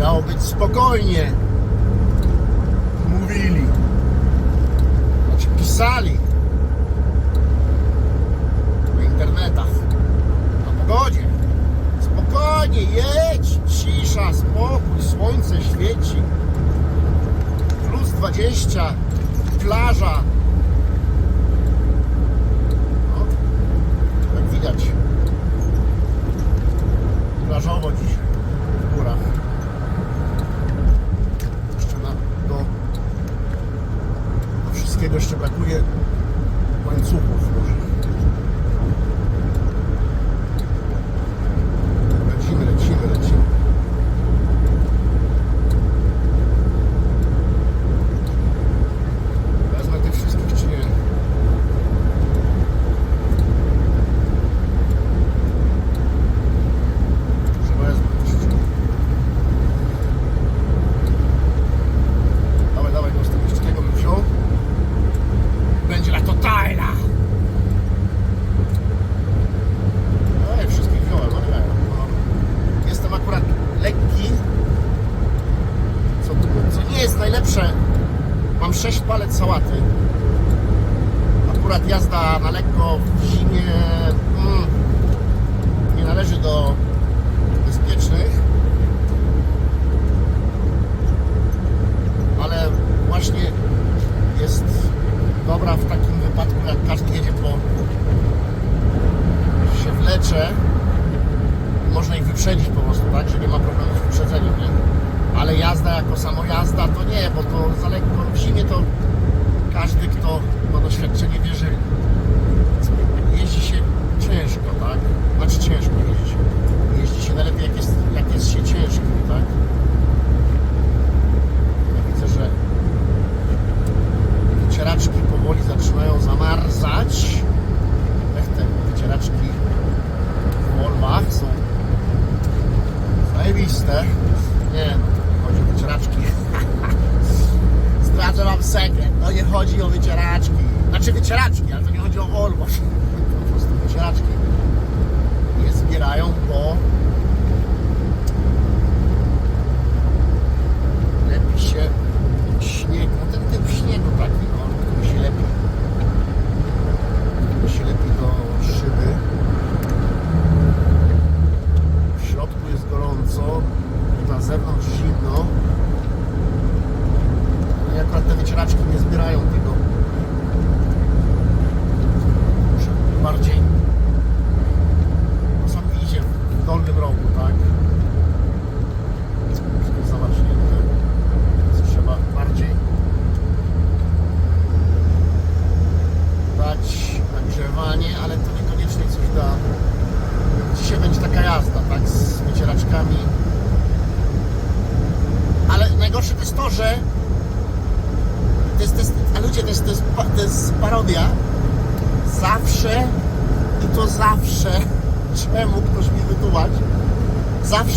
Miało być spokojnie. Mówili. Znaczy pisali. W internetach. Na pogodzie. Spokojnie, jedź. Cisza, spokój. Słońce świeci. Plus 20. Plaża. No, jak widać. Plażowo dzisiaj. wszystkiego jeszcze brakuje łańcuchów różnych. na lekko w zimie. Mm, nie należy do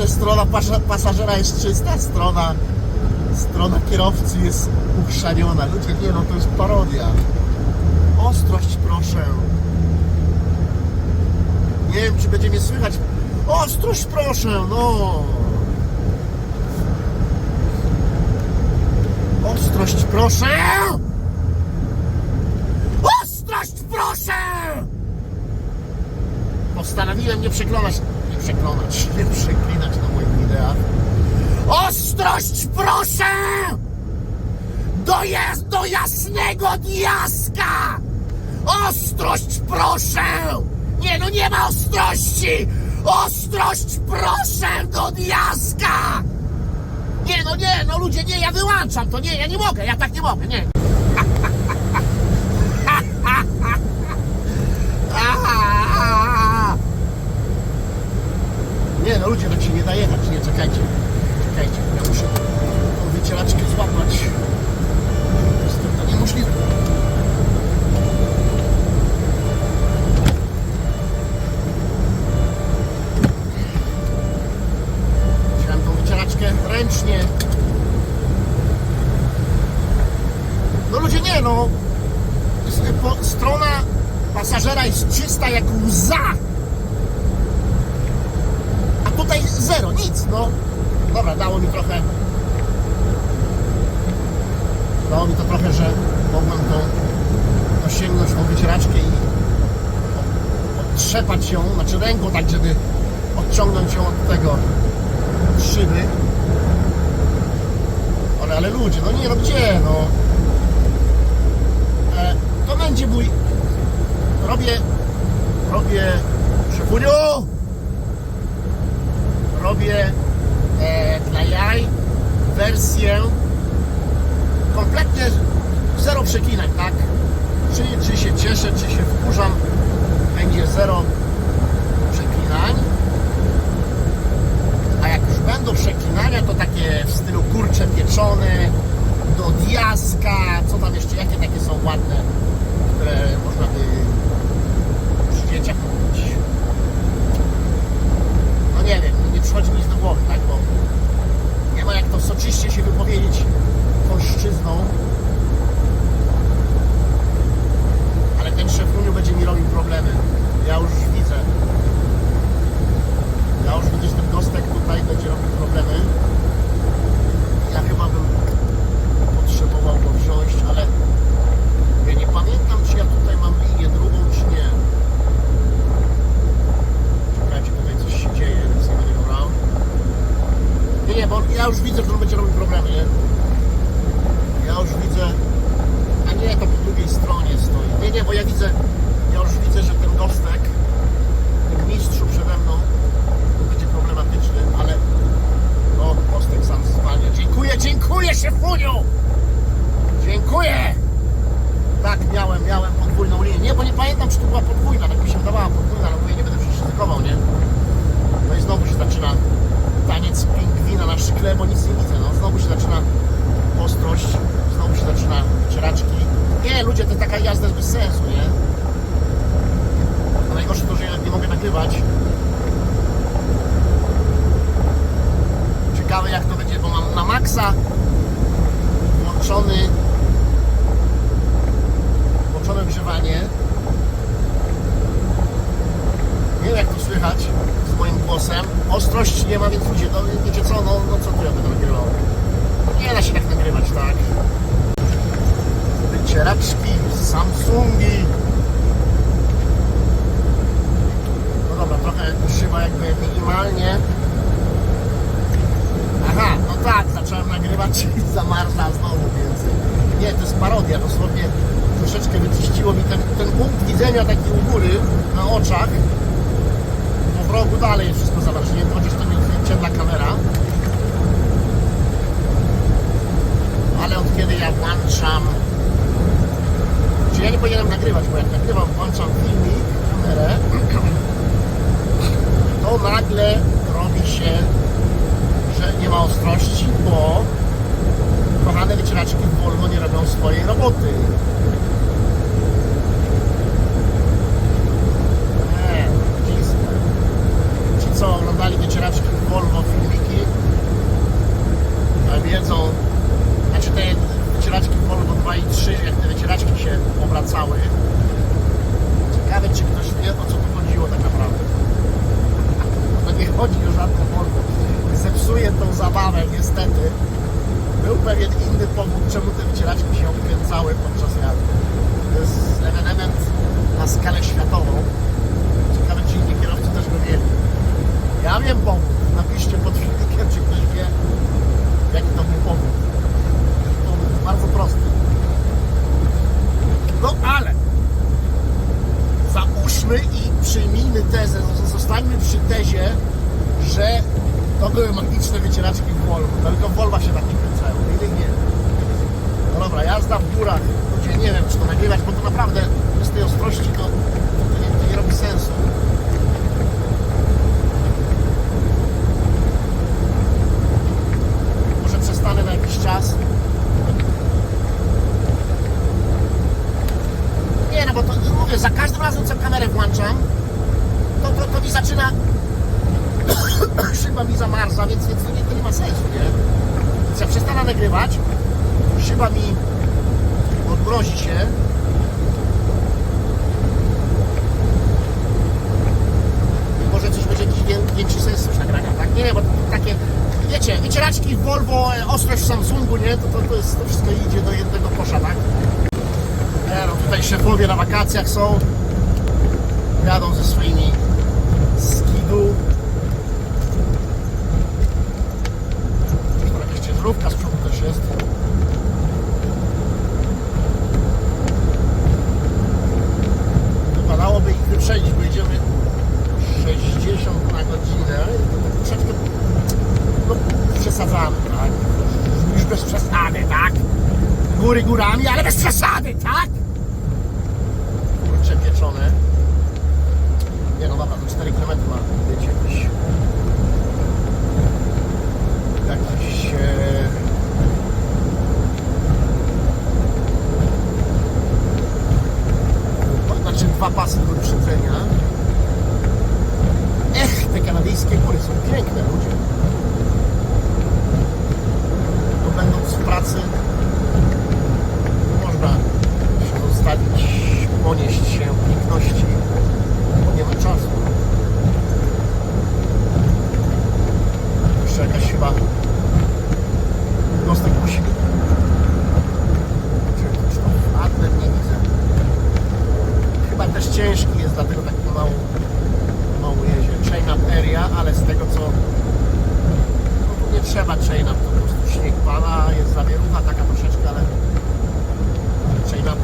jeszcze strona pasażera jest czysta, strona, strona kierowcy jest uchrzaniona. Ludzie, nie no, to jest parodia. Ostrość proszę. Nie wiem, czy będzie mnie słychać. Ostrość proszę, no. Ostrość proszę! Ostrość proszę! Postanowiłem nie przeglądać przekonać, nie przeklinać na moich ideach. Ostrość proszę! Dojazd do jasnego diaska! Ostrość proszę! Nie no nie ma ostrości! Ostrość proszę do diaska! Nie no nie, no ludzie nie, ja wyłączam to, nie, ja nie mogę, ja tak nie mogę, nie. nic, no. Dobra, dało mi trochę... Dało mi to trochę, że mogłem to, to sięgnąć po wycieraczkę i otrzepać ją, znaczy ręką tak, żeby odciągnąć ją od tego od szyby. Ale, ale ludzie, no nie, no gdzie, no. E, to będzie mój... Robię... Robię... Szefuniu! Robię e, dla jaj wersję kompletnie zero przeklinań, tak? Czy, czy się cieszę, czy się wkurzam, będzie zero przeklinań. A jak już będą przeklinania, to takie w stylu kurcze pieczone, do diaska, co tam jeszcze, jakie takie są ładne, które można by przy dzieciach mówić. No nie wiem, nie przychodzi mi nic do głowy, tak, bo nie ma jak to soczyście się wypowiedzieć polszczyzną. Ale ten szefuniu będzie mi robił problemy. Ja już widzę. Ja już widzę, że ten gostek tutaj będzie robił problemy. Ja chyba bym potrzebował go wziąć, ale ja nie pamiętam, czy ja tutaj mam linię drugą, czy nie. Czekajcie, tutaj coś się dzieje, więc nie będę go brał. Nie, nie, bo ja już widzę, że on będzie robił problemy, nie? Ja już widzę, a nie, to po drugiej stronie stoi. Nie, nie, bo ja widzę, ja już widzę, że ten gostek, ten mistrzu przede mną, to będzie problematyczny, ale o, gostek sam zwalnia. Dziękuję, dziękuję, szefuniu! Dziękuję! Tak, miałem, miałem podwójną linię. Nie, bo nie pamiętam, czy to była podwójna, tak mi się wydawała podwójna, ale mówię, nie będę przecież ryzykował, nie? No i znowu się zaczyna taniec pingwina na szkle, bo nic nie widzę, no. Znowu się zaczyna ostrość, znowu się zaczyna wycieraczki. Nie, ludzie, to taka jazda jest bez sensu, nie? A najgorsze to, że ja nie mogę nagrywać. Ciekawe jak to będzie, bo mam na maksa włączony włączone grzewanie. Nie wiem jak to słychać z moim głosem. Ostrości nie ma, więc ludzie, no wiecie co, no, no co tu ja będę nagrywał? Nie da się tak nagrywać, tak? Wycieraczki, Samsungi. No dobra, trochę szyba jakby minimalnie. Aha, no tak, zacząłem nagrywać i zamarzła znowu, więc nie, to jest parodia, dosłownie troszeczkę wyczyściło mi ten, ten punkt widzenia taki u góry, na oczach, bo w rogu dalej jest wszystko zamarznięte, chociaż nie jest ciemna kamera. Ale od kiedy ja włączam, czy ja nie powinienem nagrywać, bo jak nagrywam, włączam filmik, kamerę, to nagle robi się że nie ma ostrości, bo kochane wycieraczki w Volvo nie robią swojej roboty. Nie, dziwne. Ci, co oglądali wycieraczki w Volvo filmiki, wiedzą, znaczy te wycieraczki Volvo 2 i 3, jak te wycieraczki się obracały. Ciekawe, czy ktoś wie, o co tu chodziło tak naprawdę. To nie chodzi o żadne Volvo. Zepsuje tą zabawę niestety. Był pewien inny powód, czemu te wycieraczki się obkręcały podczas jazdy. To jest ewenement na skalę światową. Ciekawe, czy inni kierowcy też go mieli. Ja wiem powód. Napiszcie pod filmikiem, czy wie, jaki to był powód. Jest bardzo prosty. No ale załóżmy i przyjmijmy tezę, zostańmy przy tezie, że to były magiczne wycieraczki w Volvo. Tylko w Volvo się tak nie kręcają, innych nie. No dobra, jazda w górach, nie wiem, czy to nagrywać, bo to naprawdę bez tej ostrości to, to, nie, to nie robi sensu. Może przestanę na czas. Nie, no bo to mówię, za każdym razem co kamerę włączam, to, to, to mi zaczyna szyba mi zamarza, więc, więc to, nie, to nie ma sensu, nie? Więc ja przestanę nagrywać, szyba mi odmrozi się, może coś będzie jakiś wię- większy sens już nagrania, tak? Nie, bo takie wiecie, wycieraczki w Volvo, e, ostrość w Samsungu, nie? To, to, to, jest, to wszystko idzie do jednego kosza, tak? No tutaj szefowie na wakacjach są. Jadą ze swoimi skidu. Jakaś ciężarówka z przodu też jest. Wypadałoby ich wyprzedzić, bo jedziemy 60 na godzinę. Troszeczkę no, przesadzamy, tak? Już bez przesady, tak? Góry górami, ale bez przesady, tak? Kurcze pieczone. Nie no dobra, to 4 km ma być jakiś... Jakiś... E... Znaczy dwa pasy do wyprzedzenia. Ech, te kanadyjskie góry są piękne, ludzie. To będąc w pracy można się zostawić, ponieść się piękności, bo nie ma czasu. Jeszcze jakaś chyba. Gostek musi być. Czy to Adler nie widzę. Chyba też ciężki jest, dlatego tak mało mało jedzie. Chain up area, ale z tego co no tu nie trzeba chain up, to po prostu śnieg pada, jest zawierucha taka troszeczkę, ale chain up,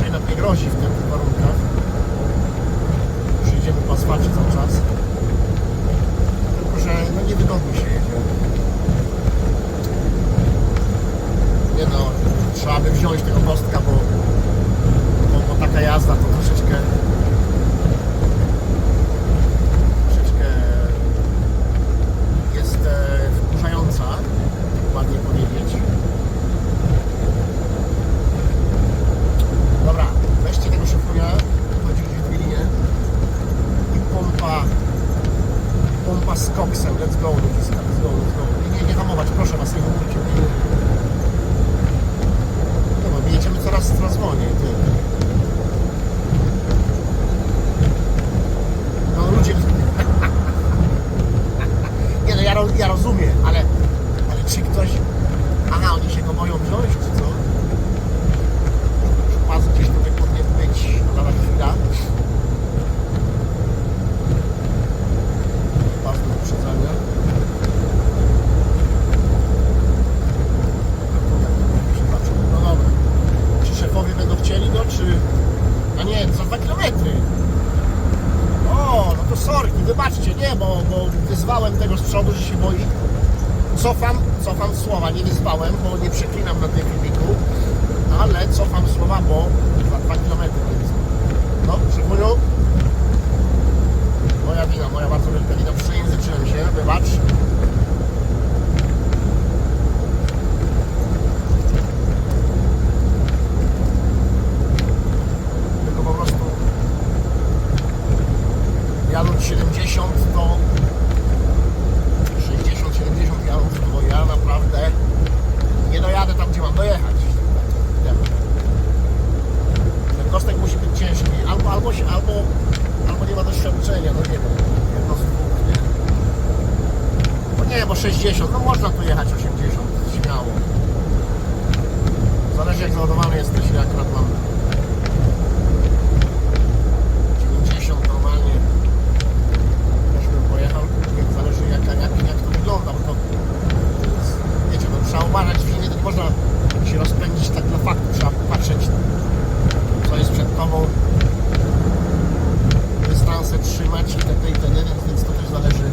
chain up nie grozi w tych warunkach. Już jedziemy po asfalcie cały czas. Tylko, że no niewygodnie się jedzie. Nie no, trzeba by wziąć tego kostka, bo, bo, bo taka jazda to troszeczkę troszeczkę jest e, wkurzająca, ładnie powiedzieć. Dobra, weźcie tego szefunia, chodzi gdzieś w linie i pompa, pompa z koksem, let's go, ludziska, let's go, let's go. Nie, nie, nie hamować, proszę was, nie hamujcie. Nie, nie. Nie, bo my jedziemy coraz, coraz wolniej, ty. No ludzie... Nie no, ja, ro- ja rozumiem, ale, ale czy ktoś... Aha, oni się go boją wziąć, czy co? Pas gdzieś tutaj powinien być na lada chwila. Pas do uprzedzania. No dobra. Czy szefowie będą chcieli go, czy... A nie, za dwa kilometry. To sorki, wybaczcie, nie, bo, bo wyzwałem tego z przodu, że się boi. Cofam, cofam słowa, nie wyzwałem, bo nie przeklinam na tym filmiku, ale cofam słowa, bo za 2 km więc. No, szefunio. Moja wina, moja bardzo wielka wina, przejęzyczyłem się, wybacz. Tylko po prostu jadąc 70 to 60-70 jadąc to ja naprawdę nie dojadę tam gdzie mam dojechać. Wiemy. Ten kostek musi być ciężki. Albo, albo, się, albo, albo nie ma doświadczenia, no nie wiem. Jedno z dwóch, nie? Bo nie, bo 60, no można tu jechać 80, śmiało. Zależy jak załadowany jesteś, ja akurat mam 90 normalnie też bym pojechał, tylko zależy jak, jak, jak to wygląda, bo to wiecie, no, trzeba uważać to nie można się rozpędzić tak dla faktu, trzeba patrzeć co jest przed tobą, dystanse trzymać i dalej, itd., więc to też zależy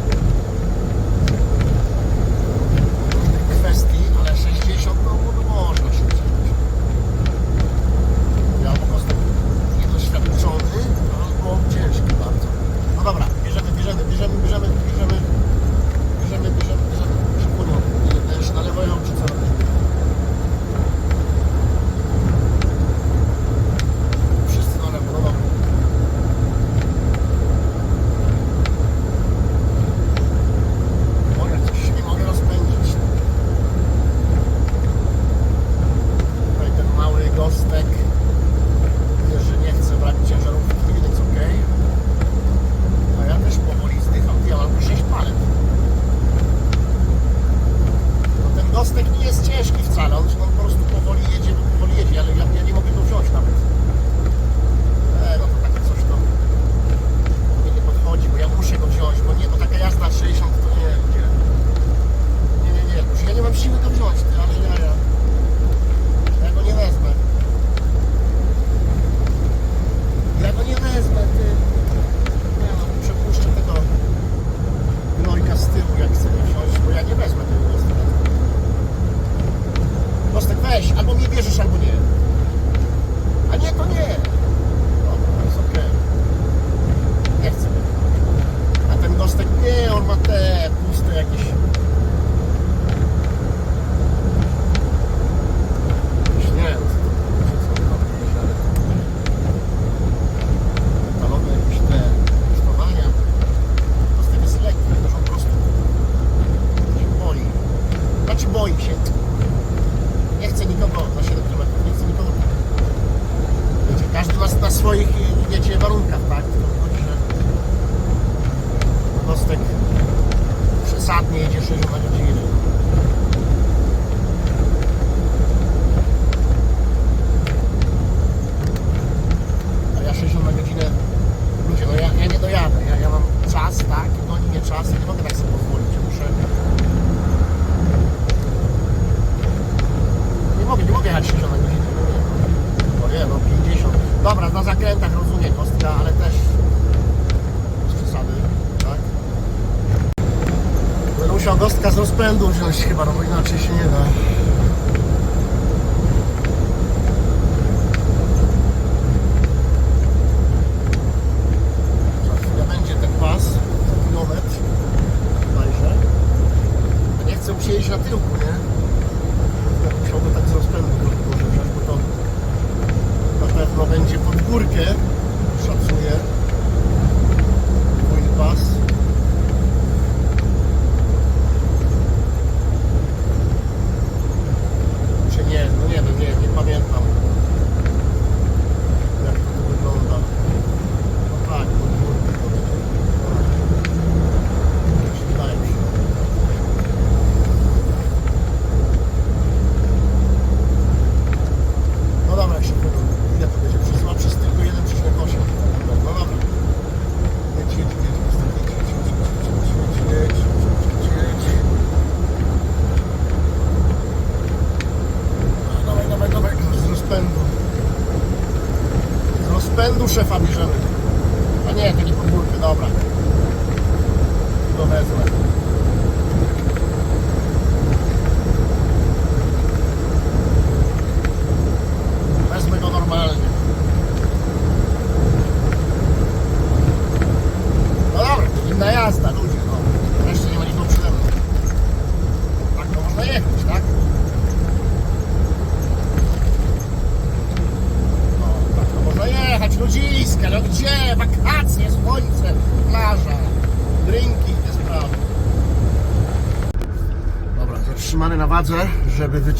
mídia seja mais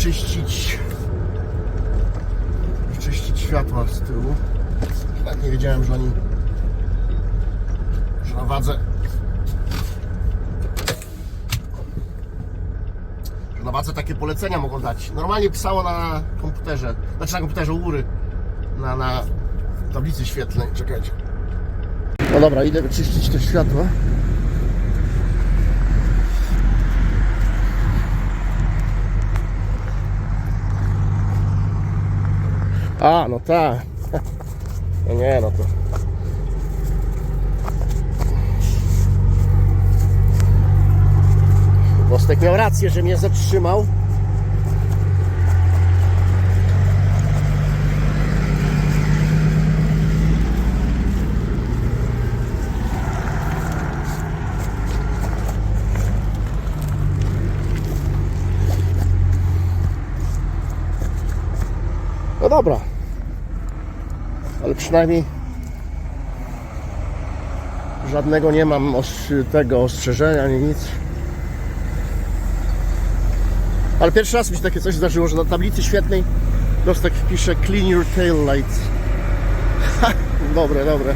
wyczyścić wyczyścić światła z tyłu. Tak nie wiedziałem, że oni że na wadze że na wadze takie polecenia mogą dać. Normalnie pisało na komputerze, znaczy na komputerze u góry na, na tablicy świetlnej. Czekajcie. No dobra, idę wyczyścić te światła. A, no tak. No nie, no to... Bostek miał rację, że mnie zatrzymał. No dobra, ale przynajmniej żadnego nie mam tego ostrzeżenia ani nic. Ale pierwszy raz mi się takie coś zdarzyło, że na tablicy świetnej Dostek pisze Clean Your Tail Lights. Dobre, dobre.